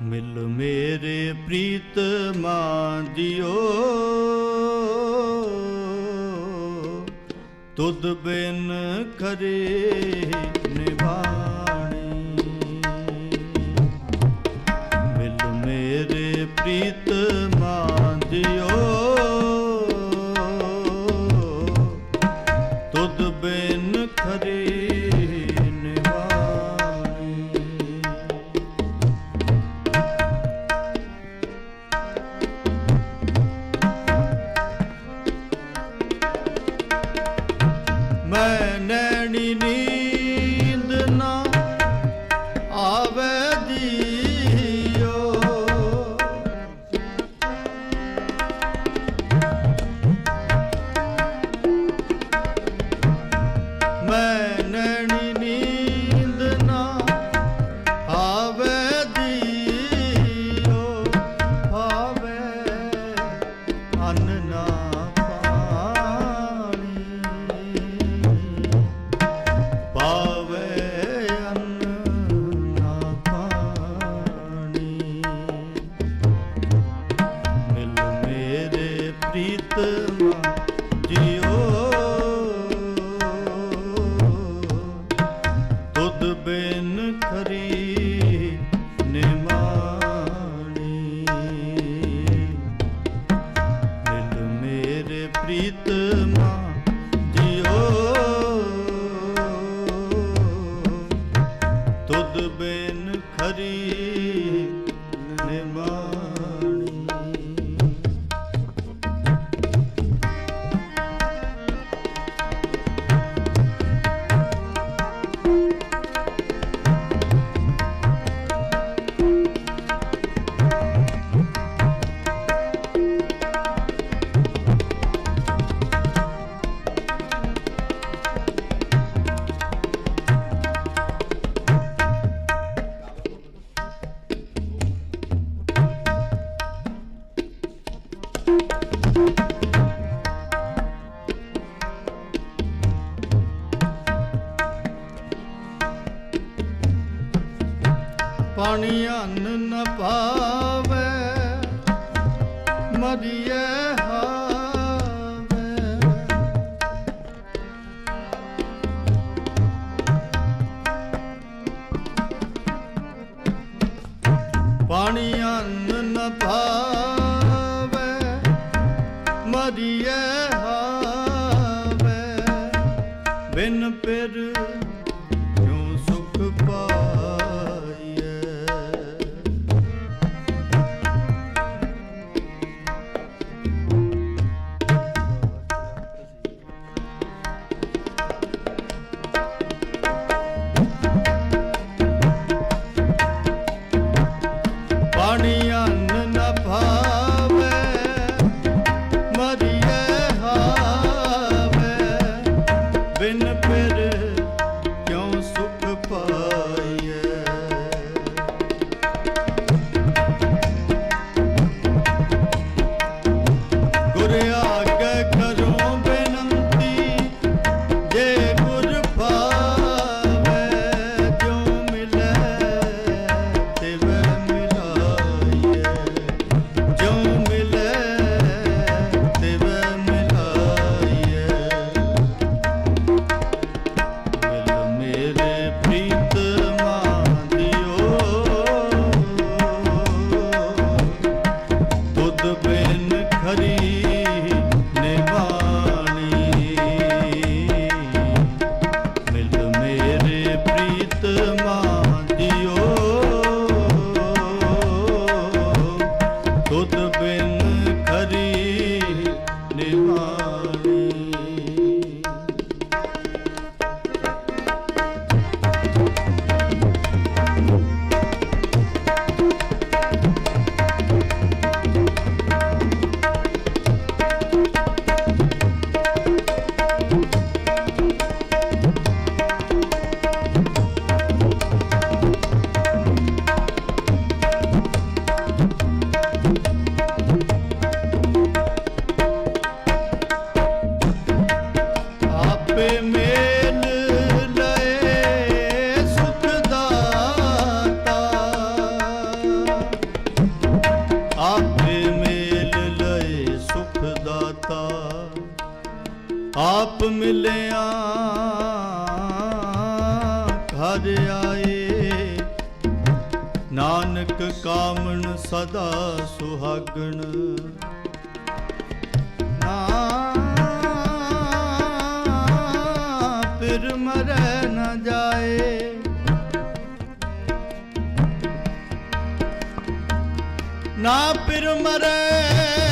ਮਿਲ ਮੇਰੇ ਪ੍ਰੀਤ ਮਾਂ ਦਿਓ। ਤੁਧ ਬਿਨ ਖਰੇ ਨਿਭਾਣੀ। ਮਿਲ ਮੇਰੇ ਪ੍ਰੀਤ ਮਾਂ ਦਿਓ। ਤੁਧ ਬਿਨ ਖਰੇ ਅੰਨ ਨਾ ਬਿਨ ਖਰੀ ਮਰੀਏ ਹਾਵੇ। ਪਾਣੀ ਅੰਨ ਨ in the ਆਪ ਮਿਲਿਆ, ਘਰ ਆਏ। ਨਾਨਕ ਕਾਮਣ ਸਦਾ ਸੁਹਾਗਣ। ਨਾ ਫਿਰ ਮਰੈ ਨਾ ਜਾਏ। ਨਾ ਫਿਰ ਮਰੈ